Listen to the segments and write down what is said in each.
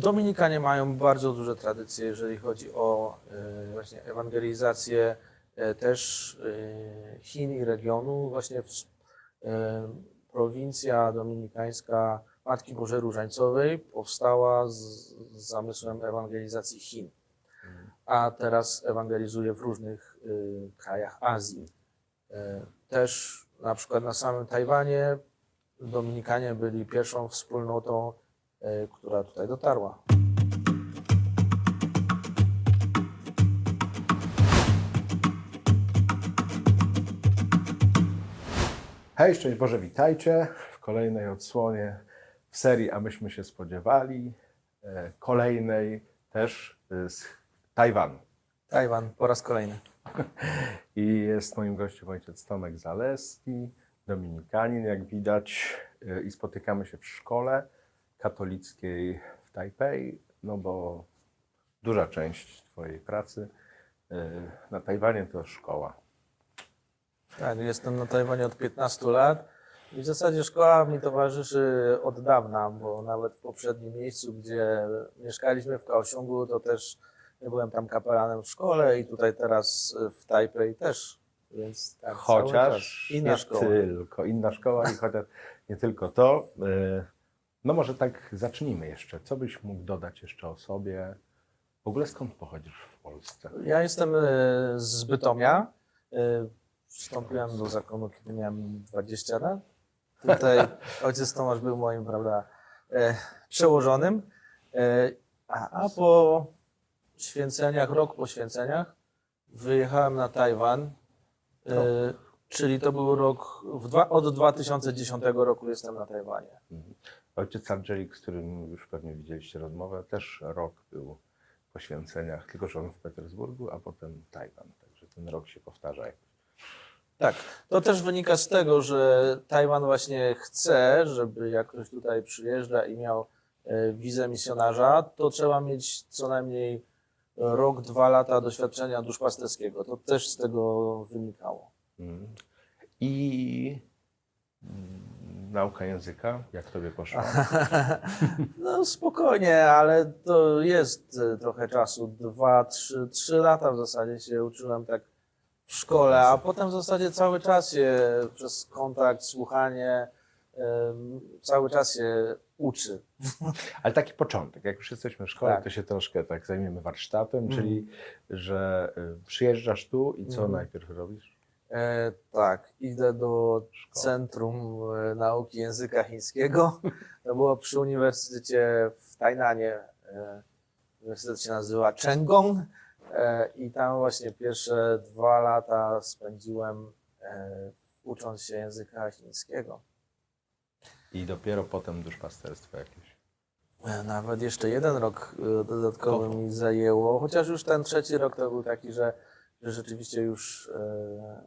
Dominikanie mają bardzo duże tradycje, jeżeli chodzi o e, właśnie ewangelizację e, też e, Chin i regionu. Właśnie prowincja dominikańska Matki Bożej Różańcowej powstała z, zamysłem ewangelizacji Chin, a teraz ewangelizuje w różnych krajach Azji. Też na przykład na samym Tajwanie Dominikanie byli pierwszą wspólnotą, która tutaj dotarła. Hej, szczęść Boże, witajcie w kolejnej odsłonie w serii A myśmy się spodziewali, e, kolejnej też e, z Tajwanu. Tajwan po raz kolejny. I jest moim gościem ojciec Tomek Zaleski, dominikanin, jak widać, i spotykamy się w szkole katolickiej w Tajpej, no bo duża część Twojej pracy e, na Tajwanie to szkoła. Tak, jestem na Tajwanie od 15 lat i w zasadzie szkoła mi towarzyszy od dawna, bo nawet w poprzednim miejscu, gdzie mieszkaliśmy w Kaosiągu, to też byłem tam kapelanem w szkole i tutaj teraz w Tajpej też, więc tak, Chociaż inna nie szkoła. tylko, inna szkoła i chociaż nie tylko to. y, No może tak zacznijmy jeszcze. Co byś mógł dodać jeszcze o sobie? W ogóle skąd pochodzisz w Polsce? Ja jestem e, z Bytomia. E, Wstąpiłem do zakonu, kiedy miałem 20 lat. Tutaj ojciec Tomasz był moim, prawda, e, przełożonym. A, a po święceniach, rok po święceniach, wyjechałem na Tajwan. E, Czyli to był rok, dwa, od 2010 roku jestem na Tajwanie. Ojciec Angelik, z którym już pewnie widzieliście rozmowę, też rok był po święceniach, tylko że on w Petersburgu, a potem Tajwan. Także ten rok się powtarza. jakoś. Tak, to też wynika z tego, że Tajwan właśnie chce, żeby jak ktoś tutaj przyjeżdża i miał e, wizę misjonarza, to trzeba mieć co najmniej rok, dwa lata doświadczenia duszpasterskiego. To też z tego wynikało. Mm. I mm, nauka języka, jak tobie poszła? No spokojnie, ale to jest e, trochę czasu. Dwa, trzy, trzy lata w zasadzie się uczyłem tak w szkole, a potem w zasadzie cały czas się przez kontakt, słuchanie, cały czas się uczy. Ale taki początek, jak już jesteśmy w szkole, Tak. to się troszkę tak zajmiemy warsztatem, Mhm. czyli że y, przyjeżdżasz tu i co Mhm. najpierw robisz? E, tak, idę do. Centrum e, Nauki Języka Chińskiego. To było przy Uniwersytecie w Tajnanie. E, uniwersytet się nazywa Chengong e, i tam właśnie pierwsze dwa lata spędziłem e, ucząc się języka chińskiego. I dopiero potem duszpasterstwo jakieś. E, Nawet jeszcze jeden rok e, dodatkowy mi zajęło, chociaż już ten trzeci rok to był taki, że, rzeczywiście już, e,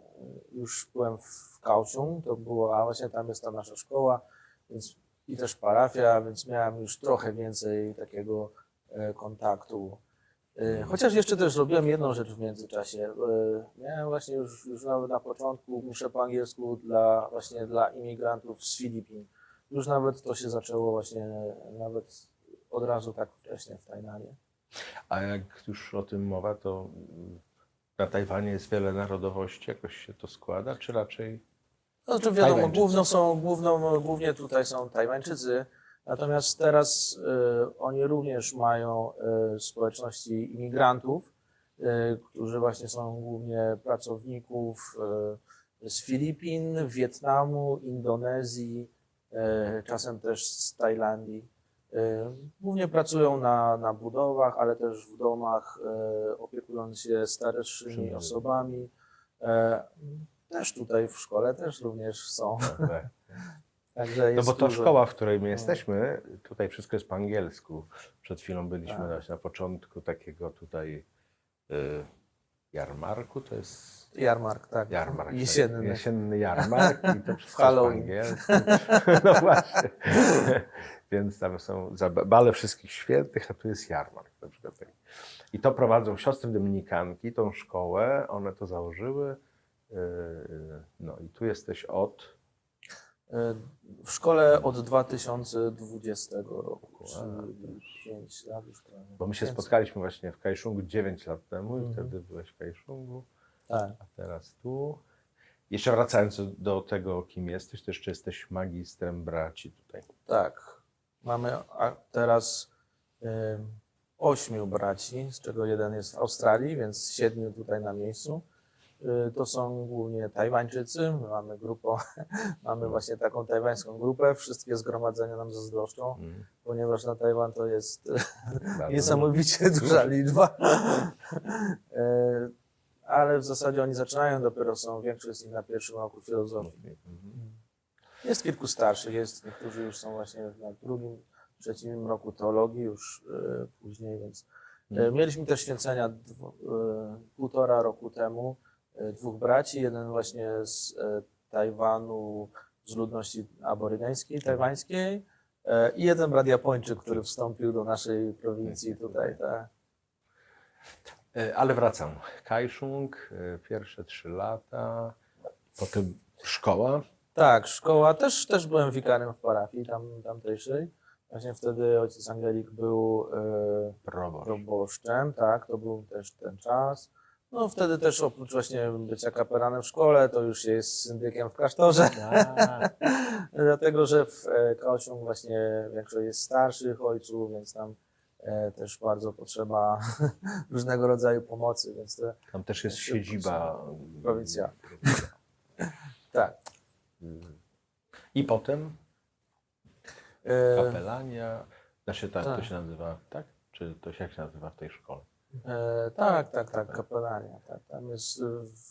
już byłem w Kaohsiung, to było, a właśnie tam jest ta nasza szkoła, więc i też parafia, więc miałem już trochę więcej takiego e, kontaktu. E, Chociaż jeszcze też robiłem jedną rzecz w międzyczasie. Miałem właśnie już, już nawet na początku, muszę po angielsku dla, właśnie dla imigrantów z Filipin. Już nawet to się zaczęło właśnie nawet od razu tak wcześnie w Tajwanie. A jak już o tym mowa, to na Tajwanie jest wiele narodowości, jakoś się to składa, czy raczej Znaczy wiadomo, Tajwańczycy. główną są, główną, głównie tutaj są Tajwańczycy, natomiast teraz e, oni również mają e, społeczności imigrantów, e, którzy właśnie są głównie pracowników e, z Filipin, Wietnamu, Indonezji, e, czasem też z Tajlandii. E, Głównie pracują na, na budowach, ale też w domach, e, opiekując się starszymi osobami. E, Też tutaj w szkole też również są. Także No jest bo to dużo. szkoła, w której my jesteśmy, tutaj wszystko jest po angielsku. Przed chwilą byliśmy Tak. na początku takiego tutaj y, jarmarku, to jest Jarmark, tak. jarmark. Jesienny. Jesienny jarmark i to wszystko po Halloween. angielsku. No właśnie. Więc tam są bale wszystkich świętych, a tu jest jarmark. na przykład. I to prowadzą siostry dominikanki, tą szkołę, one to założyły. y, y, No i tu jesteś od W szkole od 2020 roku, czyli 5 lat już prawie. Bo my się spotkaliśmy właśnie w Kajszungu 9 lat temu i Mhm. wtedy byłeś w Kajszungu, Tak. a teraz tu. Jeszcze wracając do tego, kim jesteś, to jeszcze jesteś magistrem braci tutaj. Tak. Mamy a teraz y, ośmiu braci, z czego jeden jest w Australii, więc siedmiu tutaj na miejscu. Y, to są głównie Tajwańczycy. My mamy grupę, mamy właśnie taką tajwańską grupę. Wszystkie zgromadzenia nam zazdroszczą, Mm, ponieważ na Tajwan to jest niesamowicie duża liczba. E, Ale w zasadzie oni zaczynają, dopiero są większość z nich na pierwszym roku filozofii. Mhm. Jest kilku starszych, jest niektórzy już są właśnie na drugim, trzecim roku teologii, już e, później, więc Mhm. mieliśmy też święcenia dwu, e, półtora roku temu dwóch braci, jeden właśnie z e, Tajwanu, z ludności aborygeńskiej, tajwańskiej e, i jeden brat Japończyk, który wstąpił do naszej prowincji tutaj. Tak. E, Ale wracam. Kajszung, e, pierwsze trzy lata, potem szkoła. Tak, szkoła, też, też byłem wikarem w parafii tam, tamtejszej. Właśnie wtedy ojciec Angelik był e, Proboszcz. proboszczem, tak, to był też ten czas. No wtedy też oprócz właśnie bycia kapelanem w szkole, to już jest syndykiem w klasztorze, A, dlatego że w e, Kaosium właśnie większość jest starszych ojców, więc tam e, też bardzo potrzeba różnego rodzaju pomocy, więc to, Tam też jest siedziba. Prowincja. tak. I potem E, kapelania. Znaczy tak, to tak. się nazywa, tak? Czy to się jak się nazywa w tej szkole? E, tak, tak, tak, kapelania. Tak. Tam jest e,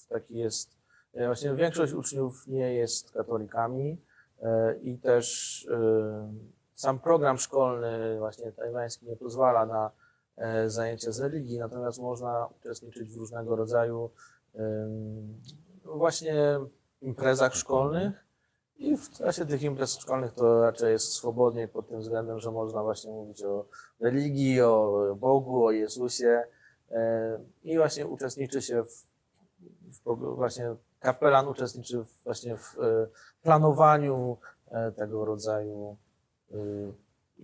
taki jest. e, Właśnie większość uczniów nie jest katolikami e, i też e, sam program szkolny właśnie tajwański nie pozwala na e, zajęcia z religii, natomiast można uczestniczyć w różnego rodzaju em, właśnie imprezach szkolnych. I w czasie tych imprez szkolnych to raczej jest swobodniej pod tym względem, że można właśnie mówić o religii, o Bogu, o Jezusie. E, I właśnie uczestniczy się w, w właśnie kapelan uczestniczy w, właśnie w e, planowaniu e, tego rodzaju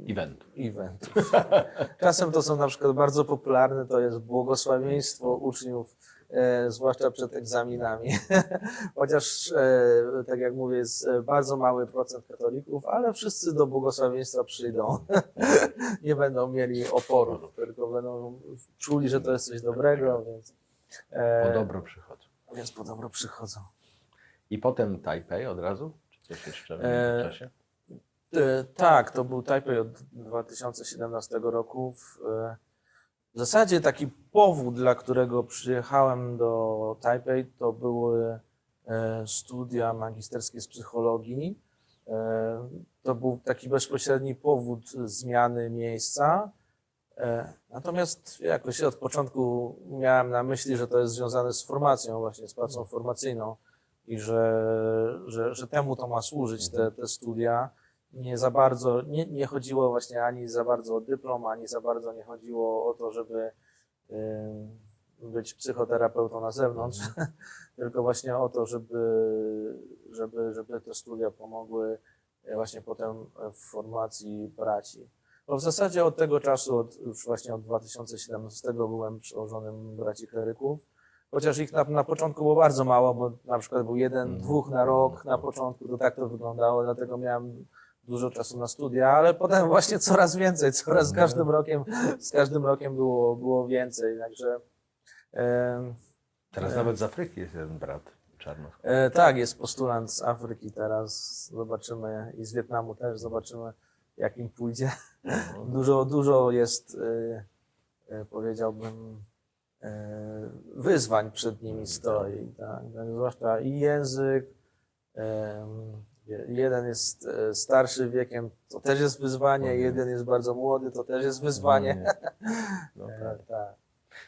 Event. eventów. Czasem to są na przykład bardzo popularne, to jest błogosławieństwo uczniów, zwłaszcza przed egzaminami. Chociaż, e, tak jak mówię, jest e, bardzo mały procent katolików, ale wszyscy do błogosławieństwa przyjdą. Nie będą mieli oporów, tylko będą czuli, że to jest coś dobrego, więc, e, Po dobro przychodzą. więc po dobro przychodzą. I potem Tajpej od razu? Czy coś jeszcze w E, międzyczasie? E, Tak, to był Taipei od 2017 roku. W, e, w zasadzie taki powód, dla którego przyjechałem do Taipei, to były e, studia magisterskie z psychologii. E, To był taki bezpośredni powód zmiany miejsca. E, Natomiast jakoś od początku miałem na myśli, że to jest związane z formacją, właśnie z pracą formacyjną i że, że, że temu to ma służyć, te, te studia nie za bardzo, nie, nie chodziło właśnie ani za bardzo o dyplom, ani za bardzo nie chodziło o to, żeby być psychoterapeutą na zewnątrz, tylko właśnie o to, żeby, żeby, żeby te studia pomogły e, właśnie potem w formacji braci. Bo w zasadzie od tego czasu, od, już właśnie od 2017 byłem przełożonym braci kleryków, chociaż ich na, na początku było bardzo mało, bo na przykład był jeden, Mhm. dwóch na rok na początku, to tak to wyglądało, dlatego miałem dużo czasu na studia, ale potem właśnie coraz więcej, coraz z każdym rokiem, z każdym rokiem było, było więcej, także em, Teraz e. nawet z Afryki jest jeden brat czarnoskóry. e, tak, jest postulant z Afryki teraz, zobaczymy i z Wietnamu też, zobaczymy jak im pójdzie. Dużo, dużo jest, e, e, powiedziałbym, e, wyzwań przed nimi stoi, tak, tak, zwłaszcza i język, jeden jest e, starszy wiekiem, to też jest wyzwanie, jeden jest bardzo młody, to też jest wyzwanie. No, E, tak. tak.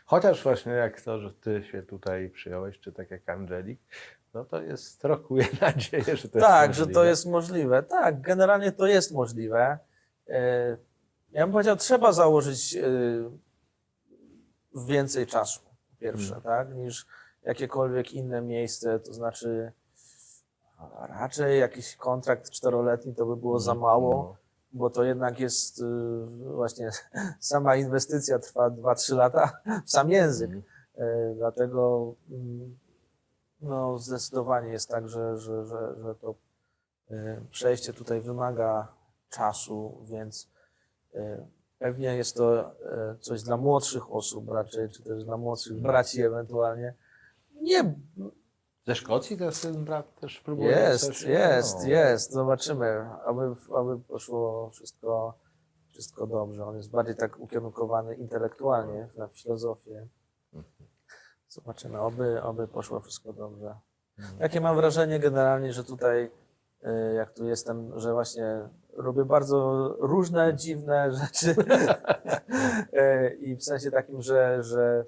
Chociaż właśnie jak to, że ty się tutaj przyjąłeś, czy tak jak Angelik, no to jest rokuje nadzieję, że to jest tak, że to możliwe. jest możliwe. Tak, generalnie to jest możliwe. E, Ja bym powiedział, trzeba założyć więcej czasu, pierwsze, Mm. tak, niż jakiekolwiek inne miejsce, to znaczy A raczej jakiś kontrakt czteroletni to by było za mało, No. bo to jednak jest y, właśnie sama inwestycja trwa 2-3 lata w sam język. Mhm. E, Dlatego mm, no, zdecydowanie jest tak, że, że, że, że to e, przejście tutaj wymaga czasu, więc e, pewnie jest to coś dla młodszych osób raczej, czy też dla młodszych Mhm. braci ewentualnie. Nie, Ze Szkocji teraz ten brat też próbuje jest, jest, No. jest, zobaczymy, aby, aby poszło wszystko, wszystko dobrze. On jest bardziej tak ukierunkowany intelektualnie na filozofię. Zobaczymy, oby, oby poszło wszystko dobrze. Mhm. Takie mam wrażenie generalnie, że tutaj, y, jak tu jestem, że właśnie robię bardzo różne, dziwne rzeczy. Y, I w sensie takim, że, że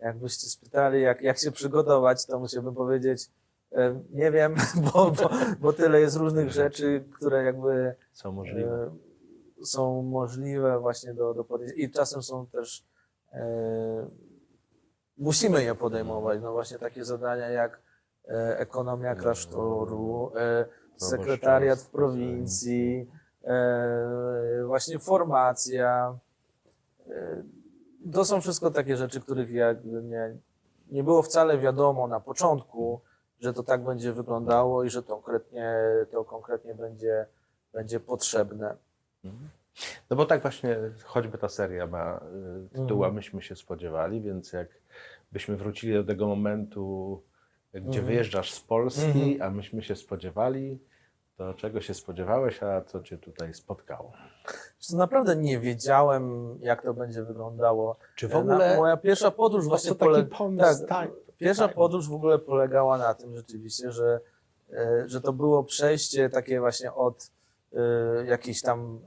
jakbyście spytali, jak, jak się przygotować, to musiałbym powiedzieć, y, nie wiem, bo, bo, bo tyle jest różnych rzeczy, które jakby Co możliwe. e, są możliwe właśnie do, do podjęcia i czasem są też e, musimy je podejmować. No właśnie takie zadania jak e, ekonomia klasztoru, e, sekretariat w prowincji, e, właśnie formacja. E, to są wszystko takie rzeczy, których jakby nie, nie było wcale wiadomo na początku, że to tak będzie wyglądało i że to konkretnie, to konkretnie będzie, będzie potrzebne. No bo tak właśnie choćby ta seria ma y, tytuł, a Mhm. myśmy się spodziewali, więc jak byśmy wrócili do tego momentu, gdzie Mhm. wyjeżdżasz z Polski, Mhm. a myśmy się spodziewali, to czego się spodziewałeś, a co cię tutaj spotkało? Naprawdę nie wiedziałem, jak to będzie wyglądało. Czy w Na- ogóle moja pierwsza podróż po właśnie co taki pole... pomysł? tak, Tak, Pierwsza tak. podróż w ogóle polegała na tym rzeczywiście, że, e, że to było przejście takie właśnie od e, jakiejś tam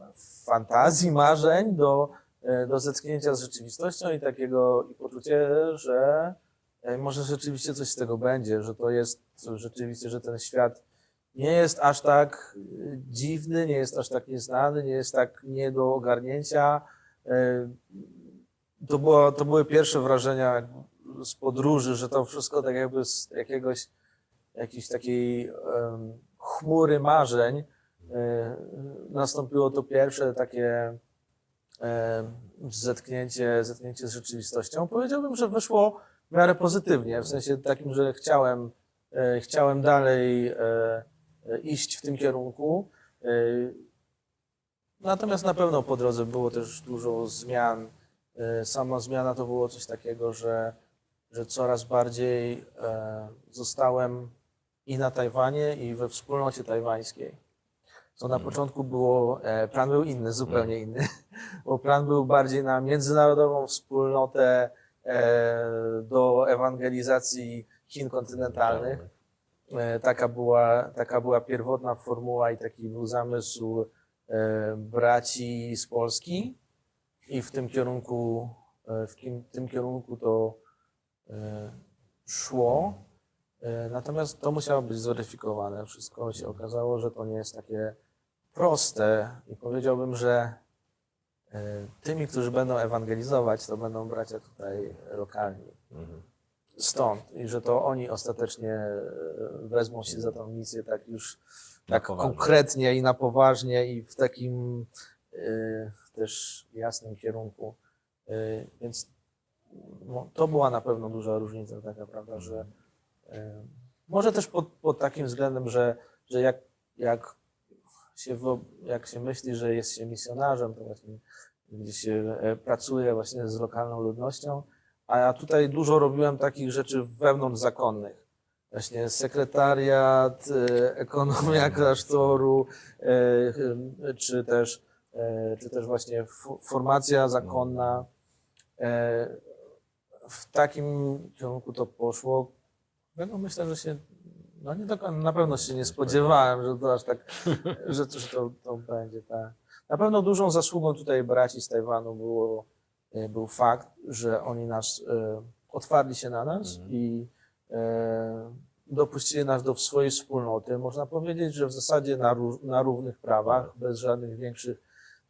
fantazji, marzeń do, e, do zetknięcia z rzeczywistością i takiego i poczucie, że może rzeczywiście coś z tego będzie, że to jest rzeczywiście, że ten świat nie jest aż tak e, dziwny, nie jest aż tak nieznany, nie jest tak nie do ogarnięcia. E, To, było, to były pierwsze wrażenia z podróży, że to wszystko tak jakby z jakiegoś, jakiejś takiej chmury marzeń e, nastąpiło to pierwsze takie em, zetknięcie, zetknięcie z rzeczywistością. Powiedziałbym, że wyszło w miarę pozytywnie, w sensie takim, że chciałem, e, chciałem dalej e, e, iść w tym kierunku. E, Natomiast na pewno po drodze było też dużo zmian. E, Sama zmiana to było coś takiego, że, że coraz bardziej e, zostałem i na Tajwanie, i we wspólnocie tajwańskiej. Co na Mhm. początku było, e, plan był inny, zupełnie inny, bo plan był bardziej na międzynarodową wspólnotę e, do ewangelizacji Chin kontynentalnych. E, Taka była, taka była pierwotna formuła i taki był zamysł e, braci z Polski i w tym kierunku, e, w kim, tym kierunku to szło. Natomiast to musiało być zweryfikowane. Wszystko się okazało, że to nie jest takie proste i powiedziałbym, że tymi, którzy będą ewangelizować, to będą bracia tutaj lokalni Mhm. Stąd i że to oni ostatecznie e, wezmą się za tą misję tak już tak konkretnie i na poważnie i w takim e, też jasnym kierunku. E, Więc no, to była na pewno duża różnica taka, prawda, że e, może też pod, pod takim względem, że, że jak, jak, się jak się myśli, że jest się misjonarzem, to właśnie gdzieś się pracuje właśnie z lokalną ludnością, a ja tutaj dużo robiłem takich rzeczy wewnątrz zakonnych. Właśnie sekretariat, e, ekonomia klasztoru, e, czy też, e, czy też właśnie formacja zakonna. W takim kierunku to poszło. No myślę, że się, no nie do na pewno się nie spodziewałem, że to aż tak, że, że to, to będzie tak. Na pewno dużą zasługą tutaj braci z Tajwanu było, był fakt, że oni nas e, otwarli się na nas Mhm. i e, dopuścili nas do swojej wspólnoty. Można powiedzieć, że w zasadzie na, na równych prawach, bez żadnych większych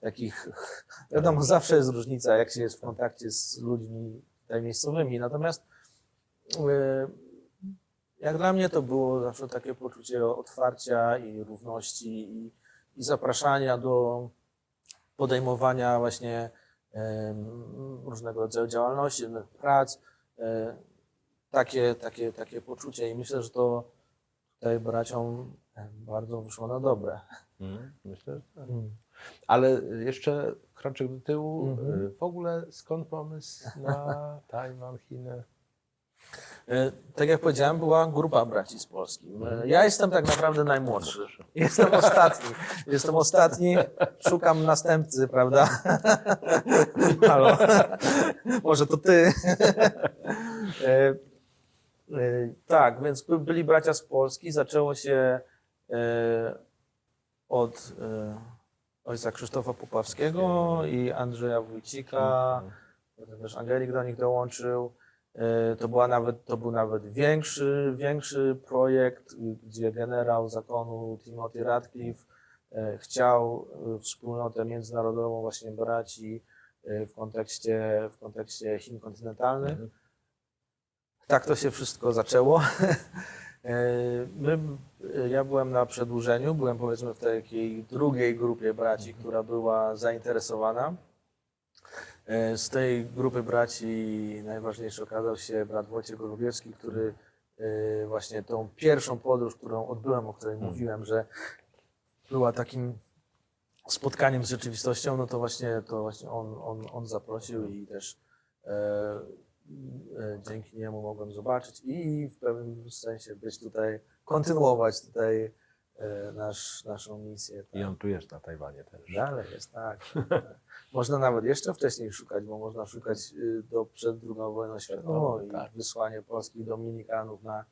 takich. Wiadomo, zawsze jest różnica, jak się jest w kontakcie z ludźmi tutaj miejscowymi. Natomiast e, Jak dla mnie to było zawsze takie poczucie otwarcia i równości i, i zapraszania do podejmowania właśnie różnego rodzaju działalności, różnych prac. E, Takie, takie, takie poczucie i myślę, że to tutaj braciom bardzo wyszło na dobre. Mm, Myślę, że tak. Ale jeszcze kroczek do tyłu. Mhm. W ogóle skąd pomysł na Tajwan, Chiny? E, Tak jak powiedziałem, była grupa braci z Polski. E, Ja jestem tak naprawdę najmłodszy. Jestem ostatni. Jestem ostatni. Szukam następcy, prawda? Halo. Może to ty. E, Tak, więc by- byli bracia z Polski. Zaczęło się od ojca Krzysztofa Popławskiego i Andrzeja Wójcika. Potem też Angelik do nich dołączył. E, To, była nawet, to był nawet większy, większy projekt, gdzie generał zakonu Timothy Radcliffe e, chciał e, wspólnotę międzynarodową właśnie braci e, w kontekście, w kontekście Chin kontynentalnych. Mhm. Tak to się wszystko zaczęło. My, ja byłem na przedłużeniu, byłem powiedzmy w takiej drugiej grupie braci, która była zainteresowana. E, Z tej grupy braci najważniejszy okazał się brat Wojciech Gorubiewski, który e, właśnie tą pierwszą podróż, którą odbyłem, o której mówiłem, że była takim spotkaniem z rzeczywistością, no to właśnie, to właśnie on, on, on zaprosił i też e, e, dzięki niemu mogłem zobaczyć i w pewnym sensie być tutaj, kontynuować tutaj nasz, naszą misję. Tak. I on tu jest na Tajwanie też. Dalej jest, tak. można nawet jeszcze wcześniej szukać, bo można szukać y, do, przed II wojną światową i tak. wysłanie polskich dominikanów na,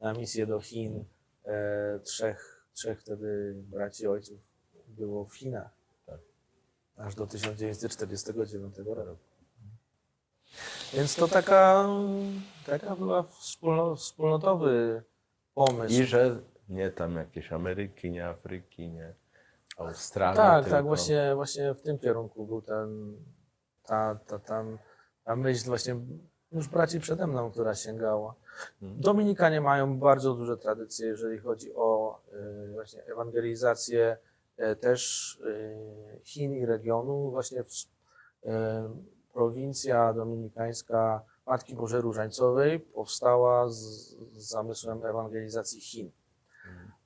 na misję do Chin. E, trzech, trzech wtedy braci ojców było w Chinach. Tak. Aż do 1949 roku. Więc to taka, taka była wspólno, wspólnotowy pomysł. I że nie tam jakieś Ameryki, nie Afryki, nie Australii. Tak, tylko... tak, właśnie, właśnie w tym kierunku był ten, ta, ta, tam, ta myśl właśnie już braci przede mną, która sięgała. Mhm. Dominikanie mają bardzo duże tradycje, jeżeli chodzi o y, właśnie ewangelizację y, też y, Chin i regionu. Właśnie w, y, prowincja dominikańska Matki Bożej Różańcowej powstała z, z zamysłem ewangelizacji Chin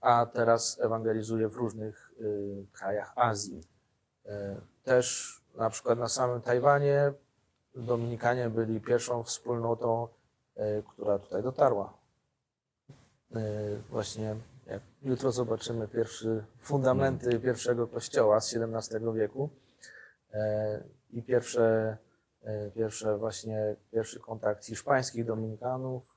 a teraz ewangelizuje w różnych y, krajach Azji. Y, też na przykład na samym Tajwanie Dominikanie byli pierwszą wspólnotą, y, która tutaj dotarła. Y, właśnie jak jutro zobaczymy pierwszy, fundamenty pierwszego kościoła z XVII wieku i pierwsze, pierwsze właśnie, pierwszy kontakt hiszpańskich Dominikanów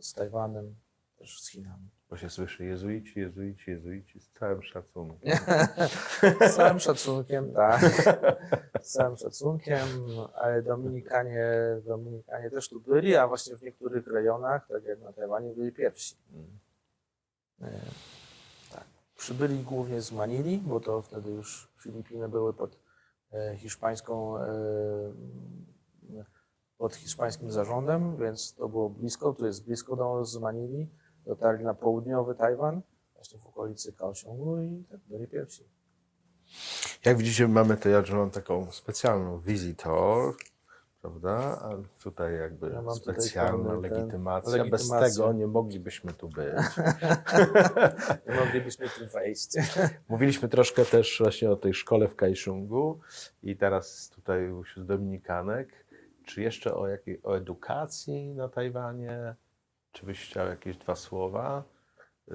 z Tajwanem, też z Chinami. Bo się słyszy jezuici, jezuici, jezuici z całym szacunkiem. Z całym szacunkiem, tak. Z całym szacunkiem, ale Dominikanie, Dominikanie też tu byli, a właśnie w niektórych rejonach, tak jak na Tajwanie, byli pierwsi. Mm. E, Tak. Przybyli głównie z Manili, bo to wtedy już Filipiny były pod e, hiszpańską, e, pod hiszpańskim zarządem, więc to było blisko, tu jest blisko do, z Manili. Dotarli na południowy Tajwan, właśnie w okolicy Kaohsiungu i tak byli pierwsi. Jak widzicie, mamy to, ja mam taką specjalną visitor, prawda? A tutaj jakby Ja tutaj specjalna ten- legitymacja. Bez tego nie moglibyśmy tu być. Nie moglibyśmy tu wejść. Mówiliśmy troszkę też właśnie o tej szkole w Kaishungu i teraz tutaj wśród Dominikanek. Czy jeszcze o, jakiej, o edukacji na Tajwanie? Czy byś chciał jakieś dwa słowa? Y,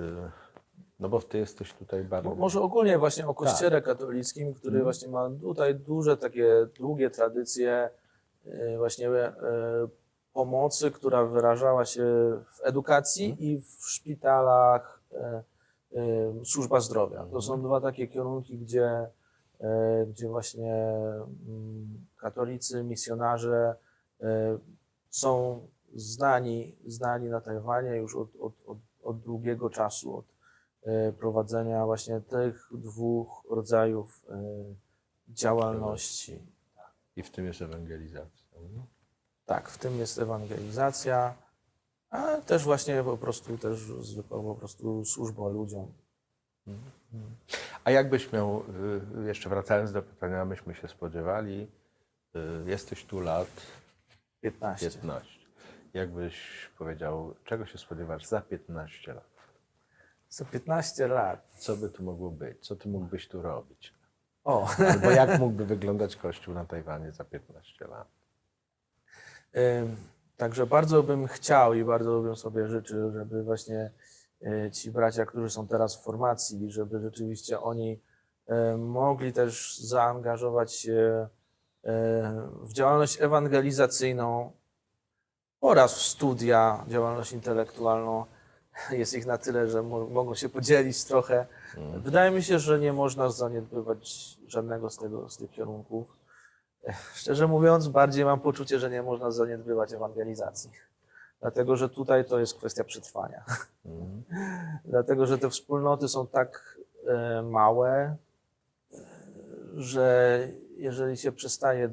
No bo ty jesteś tutaj bardzo... Mo- Może ogólnie właśnie o kościele katolickim, który Mhm. właśnie ma tutaj duże takie długie tradycje e, właśnie e, pomocy, która wyrażała się w edukacji i w szpitalach, służba zdrowia. To są dwa takie kierunki, gdzie, gdzie właśnie mm, katolicy, misjonarze są znani, znani na Tajwanie już od, od, od, od długiego czasu, od e, prowadzenia właśnie tych dwóch rodzajów e, działalności. I w tym jest ewangelizacja. no? Tak, w tym jest ewangelizacja, A też właśnie po prostu też zwykłą po prostu służbą ludziom. A jakbyś miał, y, jeszcze wracając do pytania, myśmy się spodziewali, y, jesteś tu lat 15. 15. Jakbyś powiedział, czego się spodziewasz za 15 lat? Co 15 lat. Co by tu mogło być? Co ty mógłbyś tu robić? O, Albo jak mógłby wyglądać kościół na Tajwanie za 15 lat? Także bardzo bym chciał i bardzo bym sobie życzył, żeby właśnie y, ci bracia, którzy są teraz w formacji, żeby rzeczywiście oni y, mogli też zaangażować się y, w działalność ewangelizacyjną oraz w studia, działalność intelektualną. Jest ich na tyle, że mo- mogą się podzielić trochę. Wydaje mi się, że nie można zaniedbywać żadnego z, tego, z tych kierunków. Szczerze mówiąc, bardziej mam poczucie, że nie można zaniedbywać ewangelizacji. Dlatego, że tutaj to jest kwestia przetrwania. Mhm. Dlatego, że te wspólnoty są tak e, małe, e, że jeżeli się przestaje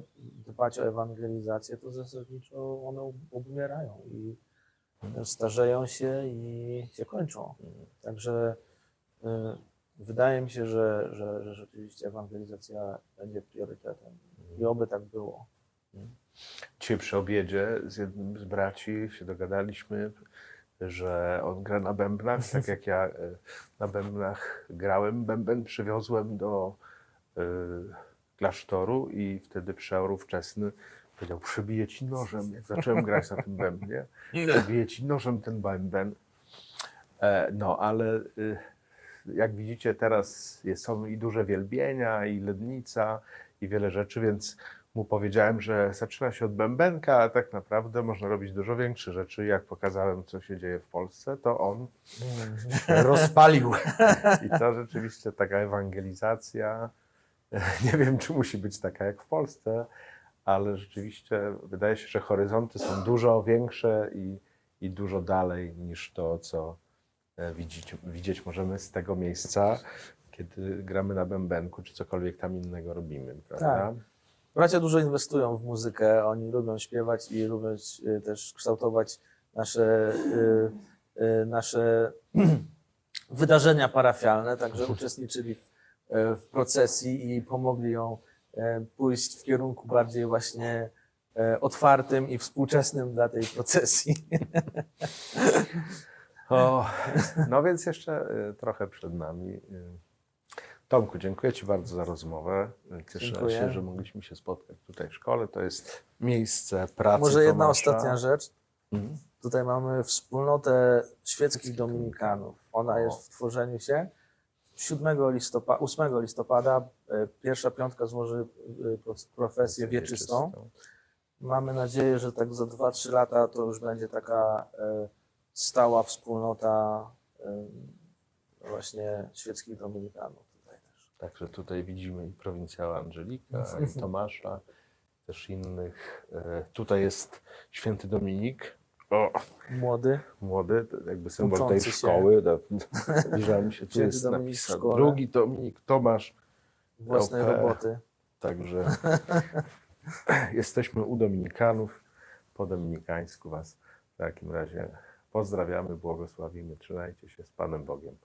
dbać o ewangelizację, to zasadniczo one obumierają i starzeją się i się kończą. Także e, wydaje mi się, że, że, że rzeczywiście ewangelizacja będzie priorytetem. I oby tak było. Dzisiaj przy obiedzie z jednym z braci się dogadaliśmy, że on gra na bębnach, tak jak ja e, na bębnach grałem. Bęben przywiozłem do y, klasztoru i wtedy przeoru wczesny powiedział, przybiję ci nożem, jak zacząłem grać na tym bębnie, przybiję ci nożem ten bęben. E, no, ale y, jak widzicie teraz jest, są i duże wielbienia, i lednica, i wiele rzeczy, więc mu powiedziałem, że zaczyna się od bębenka, a tak naprawdę można robić dużo większe rzeczy. Jak pokazałem, co się dzieje w Polsce, to on rozpalił. I to rzeczywiście taka ewangelizacja. Nie wiem, czy musi być taka jak w Polsce, ale rzeczywiście wydaje się, że horyzonty są dużo większe i, i dużo dalej niż to, co e, widzieć, widzieć możemy z tego miejsca, kiedy gramy na bębenku, czy cokolwiek tam innego robimy, prawda? Bracia dużo inwestują w muzykę, oni lubią śpiewać i lubią y, też kształtować nasze, y, nasze wydarzenia parafialne, także uczestniczyli w, e, w procesji i pomogli ją e, pójść w kierunku bardziej właśnie e, otwartym i współczesnym dla tej procesji. O, no więc jeszcze trochę przed nami. Tomku, dziękuję Ci bardzo za rozmowę. Cieszę Dziękuję. się, że mogliśmy się spotkać tutaj w szkole. To jest miejsce pracy Może jedna Tomasza. ostatnia rzecz. Mhm. Tutaj mamy wspólnotę świeckich dominikanów. Ona jest w tworzeniu się. 7 listopada, 8 listopada e, pierwsza piątka złoży e, pro- profesję wieczystą. Mamy nadzieję, że tak za 2-3 lata to już będzie taka e, stała wspólnota właśnie świeckich dominikanów. Tutaj też. Także tutaj widzimy i prowincjała Angelika, i Tomasza, też innych. Tutaj jest święty Dominik. O, Młody. młody, to jakby symbol tej Uczący się. szkoły. No, Zbliżamy się, tu Święty jest Dominik w napisane. szkole. Drugi Dominik, Tomasz. własnej roboty. Także jesteśmy u Dominikanów. Po dominikańsku Was w takim razie pozdrawiamy, błogosławimy. Trzymajcie się z Panem Bogiem.